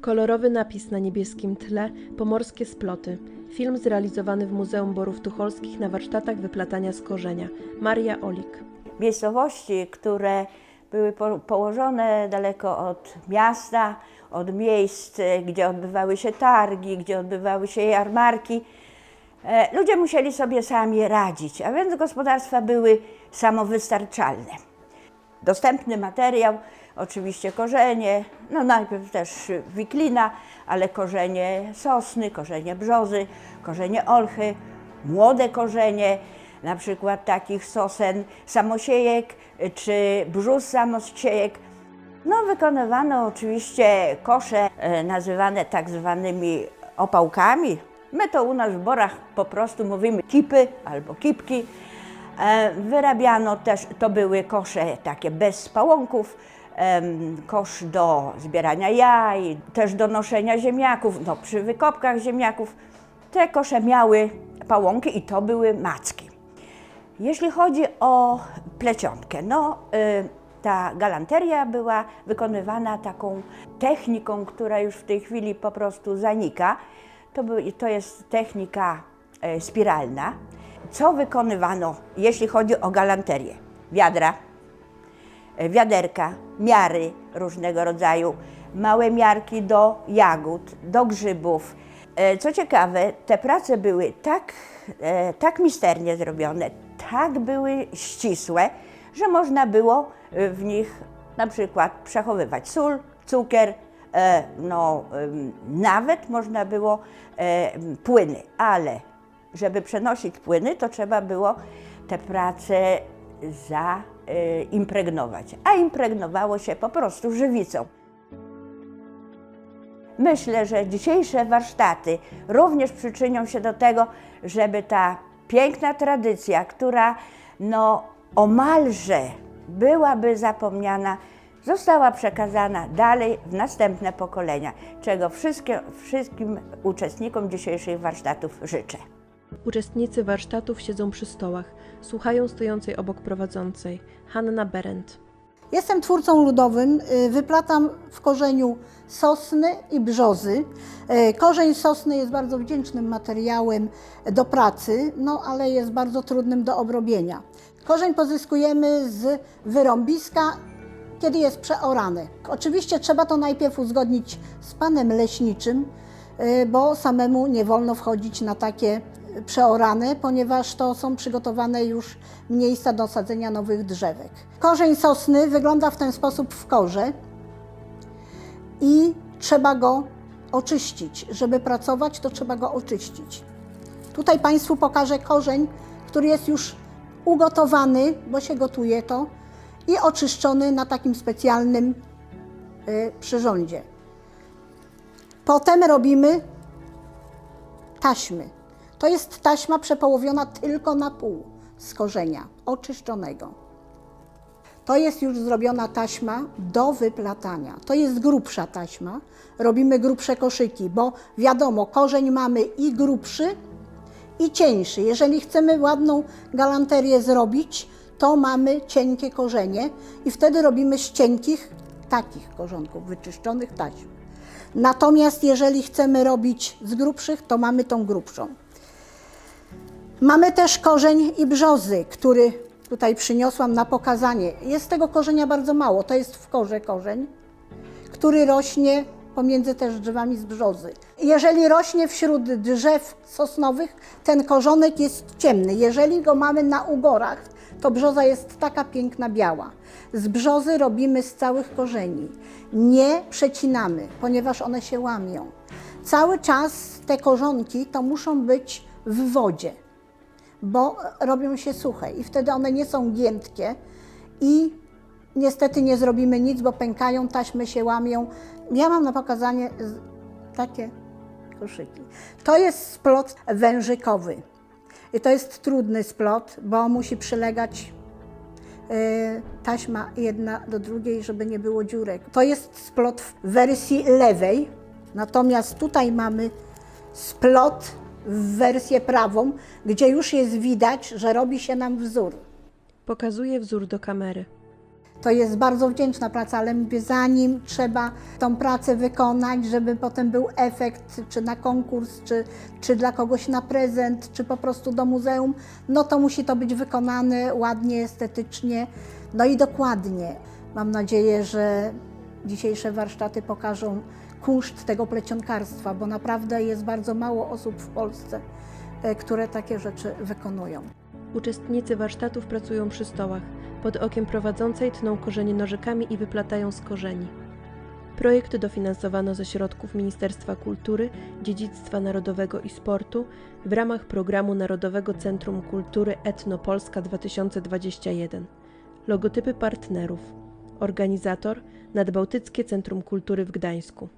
Kolorowy napis na niebieskim tle Pomorskie sploty. Film zrealizowany w Muzeum Borów Tucholskich na warsztatach wyplatania z korzenia. Maria Olik. miejscowości, które były po, położone daleko od miasta, od miejsc, e, gdzie odbywały się targi, gdzie odbywały się jarmarki. E, Ludzie musieli sobie sami radzić, a więc gospodarstwa były samowystarczalne. Dostępny materiał, oczywiście korzenie, no najpierw też wiklina, ale korzenie sosny, korzenie brzozy, korzenie olchy, młode korzenie, na przykład takich sosen samosiejek czy brzus samosiejek. No wykonywano oczywiście kosze e, nazywane tak zwanymi opałkami. My to u nas w Borach po prostu mówimy kipy albo kipki. E, Wyrabiano też, to były kosze takie bez pałąków, kosz do zbierania jaj, też do noszenia ziemniaków, no przy wykopkach ziemniaków. Te kosze miały pałąki i to były macki. Jeśli chodzi o plecionkę, no y, ta galanteria była wykonywana taką techniką, która już w tej chwili po prostu zanika. To, był, to jest technika e, spiralna. Co wykonywano, jeśli chodzi o galanterię? Wiadra, e, wiaderka, miary różnego rodzaju, małe miarki do jagód, do grzybów. E, Co ciekawe, te prace były tak, e, tak misternie zrobione, tak były ścisłe, że można było w nich na przykład przechowywać sól, cukier, no, nawet można było płyny, ale żeby przenosić płyny, to trzeba było te prace zaimpregnować, a impregnowało się po prostu żywicą. Myślę, że dzisiejsze warsztaty również przyczynią się do tego, żeby ta piękna tradycja, która no omalże byłaby zapomniana, została przekazana dalej w następne pokolenia, czego wszystkim uczestnikom dzisiejszych warsztatów życzę. Uczestnicy warsztatów siedzą przy stołach, słuchają stojącej obok prowadzącej. Hanna Berendt. Jestem twórcą ludowym, y, wyplatam w korzeniu sosny i brzozy. Y, Korzeń sosny jest bardzo wdzięcznym materiałem do pracy, no ale jest bardzo trudnym do obrobienia. Korzeń pozyskujemy z wyrąbiska, kiedy jest przeorany. Oczywiście trzeba to najpierw uzgodnić z panem leśniczym, y, bo samemu nie wolno wchodzić na takie przeorane, ponieważ to są przygotowane już miejsca do sadzenia nowych drzewek. Korzeń sosny wygląda w ten sposób w korze i trzeba go oczyścić. Żeby pracować, to trzeba go oczyścić. Tutaj Państwu pokażę korzeń, który jest już ugotowany, bo się gotuje to, i oczyszczony na takim specjalnym y, przyrządzie. Potem robimy taśmy. To jest taśma przepołowiona tylko na pół z korzenia oczyszczonego. To jest już zrobiona taśma do wyplatania. To jest grubsza taśma. Robimy grubsze koszyki, bo wiadomo, korzeń mamy i grubszy, i cieńszy. Jeżeli chcemy ładną galanterię zrobić, to mamy cienkie korzenie i wtedy robimy z cienkich takich korzonków wyczyszczonych taśm. Natomiast jeżeli chcemy robić z grubszych, to mamy tą grubszą. Mamy też korzeń i brzozy, który tutaj przyniosłam na pokazanie. Jest tego korzenia bardzo mało. To jest w korze korzeń, który rośnie pomiędzy też drzewami z brzozy. Jeżeli rośnie wśród drzew sosnowych, ten korzonek jest ciemny. Jeżeli go mamy na ugorach, to brzoza jest taka piękna biała. Z brzozy robimy z całych korzeni. Nie przecinamy, ponieważ one się łamią. Cały czas te korzonki to muszą być w wodzie bo robią się suche i wtedy one nie są giętkie i niestety nie zrobimy nic, bo pękają, taśmy się łamią. Ja mam na pokazanie takie koszyki. To jest splot wężykowy. I to jest trudny splot, bo musi przylegać e, taśma jedna do drugiej, żeby nie było dziurek. To jest splot w wersji lewej, natomiast tutaj mamy splot wersję prawą, gdzie już jest widać, że robi się nam wzór. Pokazuje wzór do kamery. To jest bardzo wdzięczna praca, ale mówię, zanim trzeba tą pracę wykonać, żeby potem był efekt, czy na konkurs, czy, czy dla kogoś na prezent, czy po prostu do muzeum, no to musi to być wykonane ładnie, estetycznie, no i dokładnie. Mam nadzieję, że dzisiejsze warsztaty pokażą kunszt tego plecionkarstwa, bo naprawdę jest bardzo mało osób w Polsce, e, które takie rzeczy wykonują. Uczestnicy warsztatów pracują przy stołach. Pod okiem prowadzącej tną korzenie nożykami i wyplatają z korzeni. Projekt dofinansowano ze środków Ministerstwa Kultury, Dziedzictwa Narodowego i Sportu w ramach programu Narodowego Centrum Kultury Etnopolska 2021. Logotypy partnerów. Organizator Nadbałtyckie Centrum Kultury w Gdańsku.